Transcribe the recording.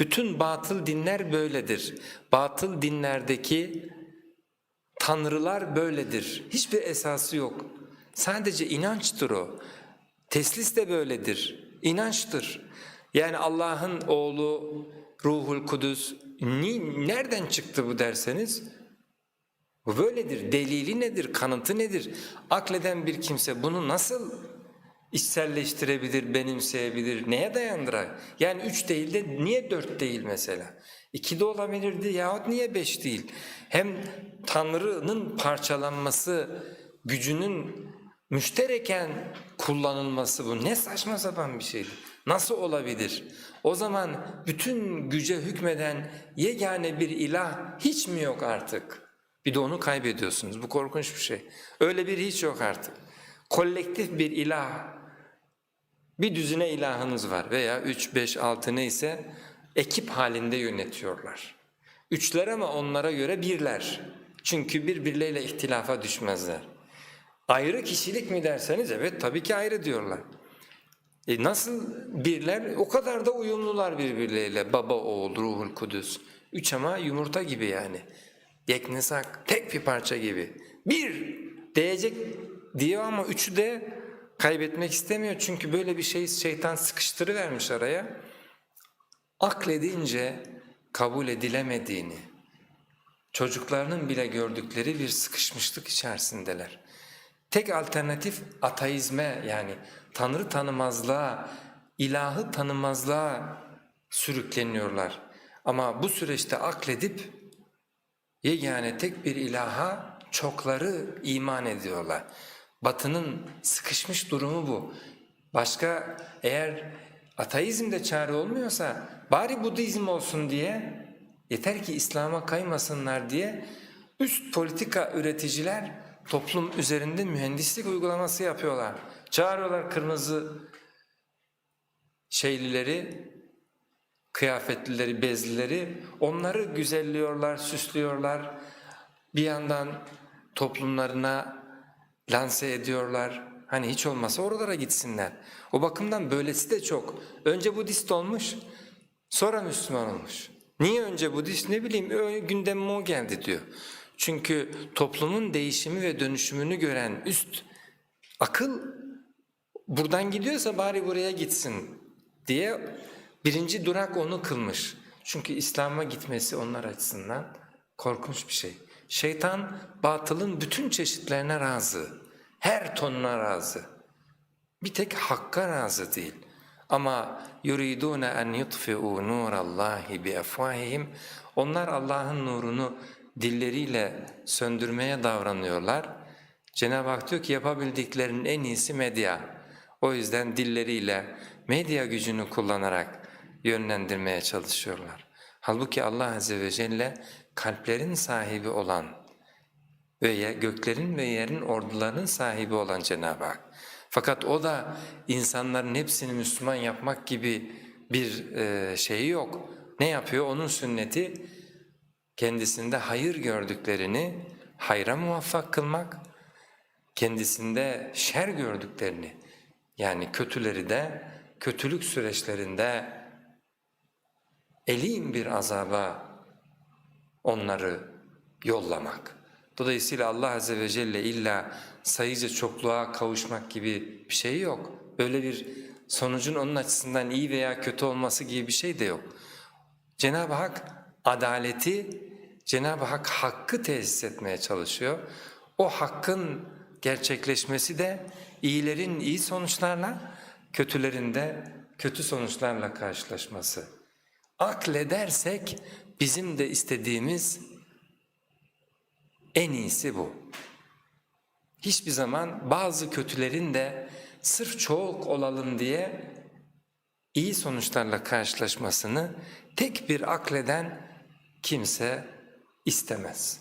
Bütün batıl dinler böyledir. Batıl dinlerdeki tanrılar böyledir. Hiçbir esası yok. Sadece inançtır o. Teslis de böyledir. İnançtır. Yani Allah'ın oğlu Ruhul Kudüs ni, nereden çıktı bu derseniz bu böyledir. Delili nedir? Kanıtı nedir? Akleden bir kimse bunu nasıl içselleştirebilir, benimseyebilir, neye dayandırar? Yani üç değil de niye dört değil mesela? İki de olabilirdi yahut niye beş değil? Hem Tanrı'nın parçalanması, gücünün müştereken kullanılması bu ne saçma sapan bir şeydir. Nasıl olabilir? O zaman bütün güce hükmeden yegane bir ilah hiç mi yok artık? Bir de onu kaybediyorsunuz. Bu korkunç bir şey. Öyle bir hiç yok artık. Kolektif bir ilah, bir düzine ilahınız var veya üç, beş, altı neyse ekip halinde yönetiyorlar. Üçler ama onlara göre birler. Çünkü birbirleriyle ihtilafa düşmezler. Ayrı kişilik mi derseniz evet tabii ki ayrı diyorlar. E nasıl birler? O kadar da uyumlular birbirleriyle. Baba, oğul, ruhul kudüs. Üç ama yumurta gibi yani. Yeknesak, tek bir parça gibi. Bir diyecek diyor ama üçü de kaybetmek istemiyor. Çünkü böyle bir şey şeytan sıkıştırıvermiş araya. Akledince kabul edilemediğini, çocuklarının bile gördükleri bir sıkışmışlık içerisindeler. Tek alternatif ateizme yani Tanrı tanımazlığa, ilahı tanımazlığa sürükleniyorlar. Ama bu süreçte akledip yegane tek bir ilaha çokları iman ediyorlar. Batının sıkışmış durumu bu. Başka eğer ateizmde çare olmuyorsa bari Budizm olsun diye yeter ki İslam'a kaymasınlar diye üst politika üreticiler toplum üzerinde mühendislik uygulaması yapıyorlar. Çağırıyorlar kırmızı şeylileri, kıyafetlileri, bezlileri, onları güzelliyorlar, süslüyorlar. Bir yandan toplumlarına lanse ediyorlar. Hani hiç olmasa oralara gitsinler. O bakımdan böylesi de çok. Önce Budist olmuş, sonra Müslüman olmuş. Niye önce Budist? Ne bileyim gündemime o geldi diyor. Çünkü toplumun değişimi ve dönüşümünü gören üst akıl buradan gidiyorsa bari buraya gitsin diye birinci durak onu kılmış. Çünkü İslam'a gitmesi onlar açısından korkunç bir şey. Şeytan batılın bütün çeşitlerine razı, her tonuna razı. Bir tek hakka razı değil. Ama yuridun en yutfi'u nurallahi bi afwahihim. Onlar Allah'ın nurunu dilleriyle söndürmeye davranıyorlar. Cenab-ı Hak diyor ki yapabildiklerinin en iyisi medya. O yüzden dilleriyle medya gücünü kullanarak yönlendirmeye çalışıyorlar. Halbuki Allah Azze ve Celle kalplerin sahibi olan ve göklerin ve yerin ordularının sahibi olan Cenab-ı Hak. Fakat o da insanların hepsini Müslüman yapmak gibi bir e, şeyi yok. Ne yapıyor? Onun sünneti kendisinde hayır gördüklerini hayra muvaffak kılmak, kendisinde şer gördüklerini yani kötüleri de kötülük süreçlerinde elin bir azaba onları yollamak. Dolayısıyla Allah Azze ve Celle illa sayıca çokluğa kavuşmak gibi bir şey yok. Böyle bir sonucun onun açısından iyi veya kötü olması gibi bir şey de yok. Cenab-ı Hak adaleti, Cenab-ı Hak hakkı tesis etmeye çalışıyor. O hakkın gerçekleşmesi de iyilerin iyi sonuçlarla, kötülerin de kötü sonuçlarla karşılaşması. Akledersek bizim de istediğimiz en iyisi bu. Hiçbir zaman bazı kötülerin de sırf çok olalım diye iyi sonuçlarla karşılaşmasını tek bir akleden kimse istemez.